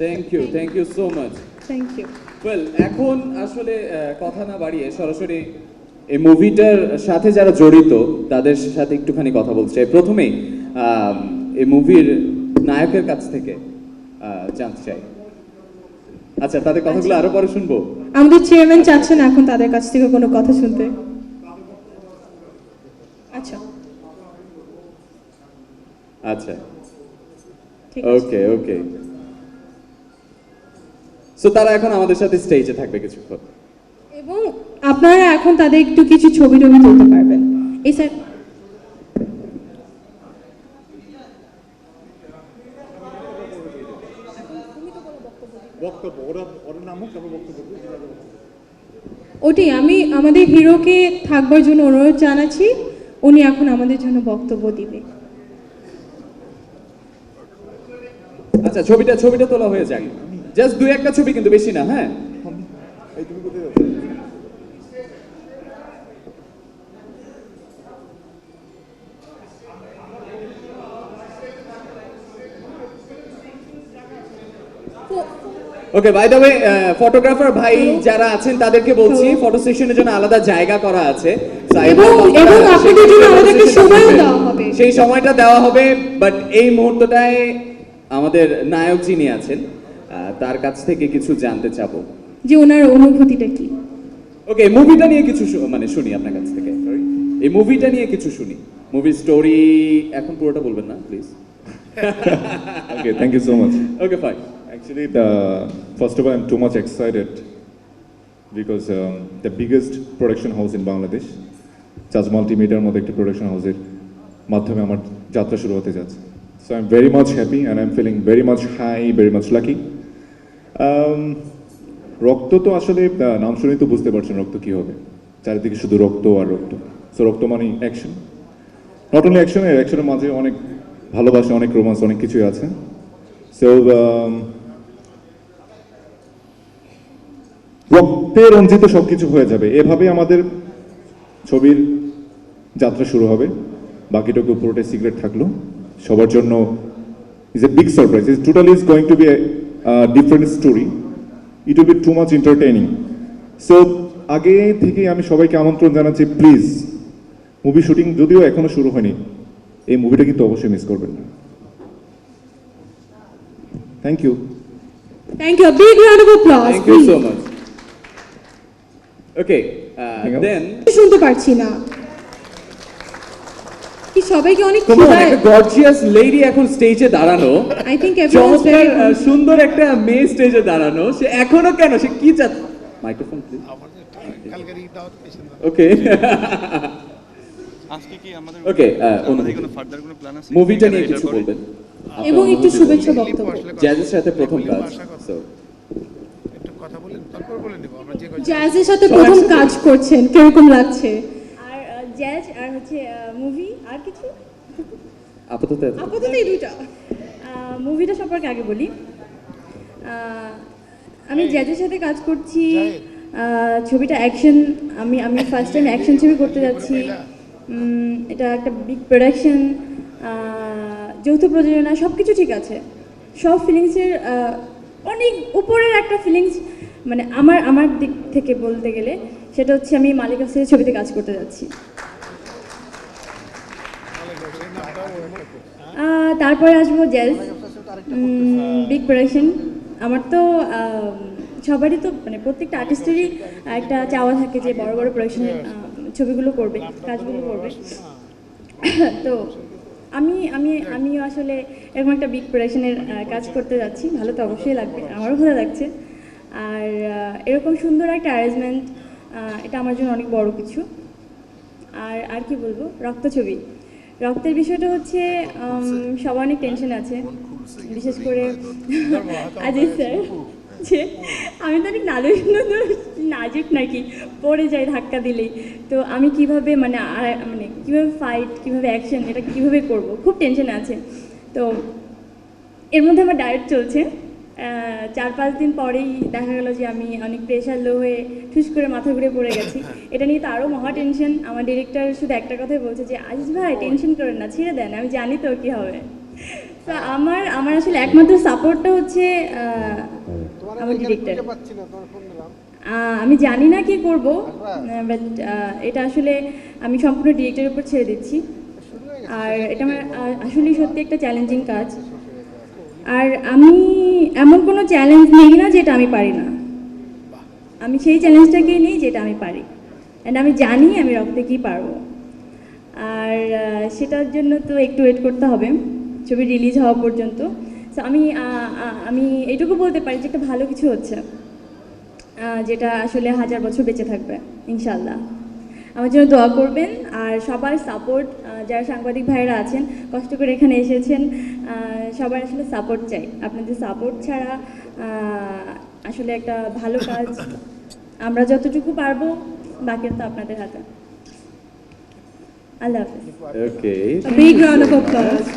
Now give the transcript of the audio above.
Thank you thank you so much thank you well এখন আসলে কথা না বাড়িয়ে সরাসরি এই মুভিটার সাথে যারা জড়িত তাদের সাথে একটুখানি কথা বলতে চাই। প্রথমেই এই মুভির নায়কের কাছ থেকে জানতে চাই। আচ্ছা তাদের কথাগুলো আরও পরে শুনব। আমাদের চেয়ারম্যান চাচ্ছেন এখন তাদের কাছ থেকে কোনো কথা শুনতে। আচ্ছা। আচ্ছা। ওকে ওকে সো তারা এখন আমাদের সাথে স্টেজে থাকবে কিছুক্ষণ। এবং আপনারা এখন তাদের একটু কিছু ছবি টবি তুলতে পারবেন। এই স্যার। ওটাই আমি আমাদের হিরোকে থাকবার জন্য অনুরোধ জানাচ্ছি। উনি এখন আমাদের জন্য বক্তব্য দিবে। আচ্ছা ছবিটা ছবিটা তোলা হয়ে যাক। জাস্ট দুই একটা ছবি কিন্তু বেশি না হ্যাঁ? Okay by the way photographer ভাই যারা আছেন তাদেরকে বলছি ফটো সেশনের জন্য আলাদা জায়গা করা আছে। এবং- এবং আপনাদের জন্য photo আমাদেরকে সময়ও দেওয়া হবে। সেই সময়টা দেওয়া হবে বাট এই মুহূর্তটায় আমাদের নায়ক যিনি আছেন তার কাছ থেকে কিছু জানতে চাব। যে ওনার অনুভূতিটা কি? ওকে মুভিটা নিয়ে কিছু মানে শুনি আপনার কাছ থেকে এই মুভিটা নিয়ে কিছু শুনি। মুভি স্টোরি এখন পুরোটা বলবেন না please okay thank you so much okay fine actually first of all, I'm too much excited because um, the biggest production house in Bangladesh, Chaz মাল্টিমিডিয়ার মতো একটি প্রোডাকশন হাউসের মাধ্যমে আমার যাত্রা শুরু হতে যাচ্ছে। So I am very much happy and I am feeling very much high very much lucky রক্ত তো আসলে নাম শুনেই তো বুঝতে পারছেন রক্ত কী হবে। চারিদিকে শুধু রক্ত আর রক্ত। সো রক্ত মানে অ্যাকশন নট অনলি অ্যাকশন অ্যাকশনের মাঝে অনেক ভালোবাসা, অনেক রোমান্স অনেক কিছুই আছে। সো রক্তে রঞ্জিত সবকিছু হয়ে যাবে। এভাবে আমাদের ছবির যাত্রা শুরু হবে। বাকিটুকু পুরোটাই সিক্রেট থাকল। সবার জন্য is a big surprise is totally is going to be different story it will be too much entertaining so আগে থেকে আমি সবাইকে আমন্ত্রণ জানাচ্ছি প্লিজ মুভি শুটিং যদিও এখনও শুরু হয়নি এই মুভিটা কিন্তু অবশ্যই মিস করবেন না। Thank you thank you big round of applause thank you so much okay. Then শুনতে পারছি না। কি সবাইকে অনেক ক্ষুধায়? গর্জিয়াস লেডি এখন স্টেজে দাঁড়ানো। আই থিংক চমৎকার সুন্দর একটা মেয়ে স্টেজে দাঁড়ানো। সে এখনও কেন? সে কি চাচ্ছে মাইক্রোফোন প্লিজ ওকে আজকে কি আমাদের Okay, আহ, কোনো ফার্দার কোনো প্ল্যান আছে? মুভিটা নিয়ে কিছু বলবেন? এবং একটু শুভেচ্ছা বক্তব্য। জ্যাজের সাথে প্রথম কাজ। So, কথা বলেন তারপর বলে নেব আমরা যে জ্যাজের সাথে প্রথম কাজ করছেন কীরকম লাগছে? আর জ্যাজ আর হচ্ছে মুভি আপাতত আপাতত এই দুইটা। মুভিটা সম্পর্কে আগে বলি। আমি জ্যাজের সাথে কাজ করছি। ছবিটা অ্যাকশন আমি আমি ফার্স্ট টাইম অ্যাকশন ছবি করতে যাচ্ছি। এটা একটা বিগ প্রোডাকশন যৌথ প্রযোজনা সব কিছু ঠিক আছে। সব ফিলিংসের অনেক উপরের একটা ফিলিংস মানে আমার আমার দিক থেকে বলতে গেলে সেটা হচ্ছে আমি মালিক ছবিতে কাজ করতে যাচ্ছি। তারপরে আসব জেলস। বিগ প্রোডাকশন আমার তো সবারই তো মানে প্রত্যেকটা আর্টিস্টেরই একটা চাওয়া থাকে যে বড় বড় প্রোডাকশনের ছবিগুলো করবে, কাজগুলো করবে। তো আমি আমি আমিও আসলে এরকম একটা বিগ প্রোডাকশনের কাজ করতে যাচ্ছি। ভালো তো অবশ্যই লাগবে, আমারও ভালো লাগছে। আর এরকম সুন্দর একটা অ্যারেঞ্জমেন্ট এটা আমার জন্য অনেক বড় কিছু। আর আর কি বলব? রক্ত ছবি। রক্তের বিষয়টা হচ্ছে সবার অনেক টেনশন আছে। বিশেষ করে আজিজ স্যার, যে আমি তো অনেক নাজুক নাজুক নাকি, পড়ে যাই ধাক্কা দিলেই। তো আমি কীভাবে মানে মানে কীভাবে ফাইট কীভাবে অ্যাকশন এটা কীভাবে করব? খুব টেনশন আছে। তো এর মধ্যে আমার ডায়েট চলছে। চার পাঁচ দিন পরেই দেখা গেল যে আমি অনেক প্রেশার লো হয়ে ঠুস করে মাথা ঘুরে পড়ে গেছি। এটা নিয়ে তো আরও মহা টেনশন আমার ডিরেক্টর শুধু একটা কথাই বলছে যে আজিজ ভাই টেনশন করেন না ছেড়ে দেন আমি জানি তো কী হবে। তো আমার আমার আসলে একমাত্র সাপোর্টটা হচ্ছে আমার ডিরেক্টর আমি জানি না কি করব বাট এটা আসলে আমি সম্পূর্ণ ডিরেক্টরের উপর ছেড়ে দিচ্ছি। আর এটা আমার আসলে সত্যি একটা চ্যালেঞ্জিং কাজ। আর আমি এমন কোনো চ্যালেঞ্জ নেই না যেটা আমি পারি না। আমি সেই চ্যালেঞ্জটাকেই নিই যেটা আমি পারি। অ্যান্ড আমি জানি আমি রক্তে কী পারব। আর সেটার জন্য তো একটু ওয়েট করতে হবে। ছবি রিলিজ হওয়া পর্যন্ত। সো আমি আমি এটুকু বলতে পারি যে একটা ভালো কিছু হচ্ছে। যেটা আসলে হাজার বছর বেঁচে থাকবে ইনশাল্লাহ আমার জন্য দোয়া করবেন আর সবার সাপোর্ট যারা সাংবাদিক ভাইয়েরা আছেন কষ্ট করে এখানে এসেছেন সবার আসলে সাপোর্ট চাই। আপনাদের সাপোর্ট ছাড়া আসলে একটা ভালো কাজ আমরা যতটুকু পারব বাকি তো আপনাদের হাতে। আল্লাহ হাফিজ। Okay big round of applause.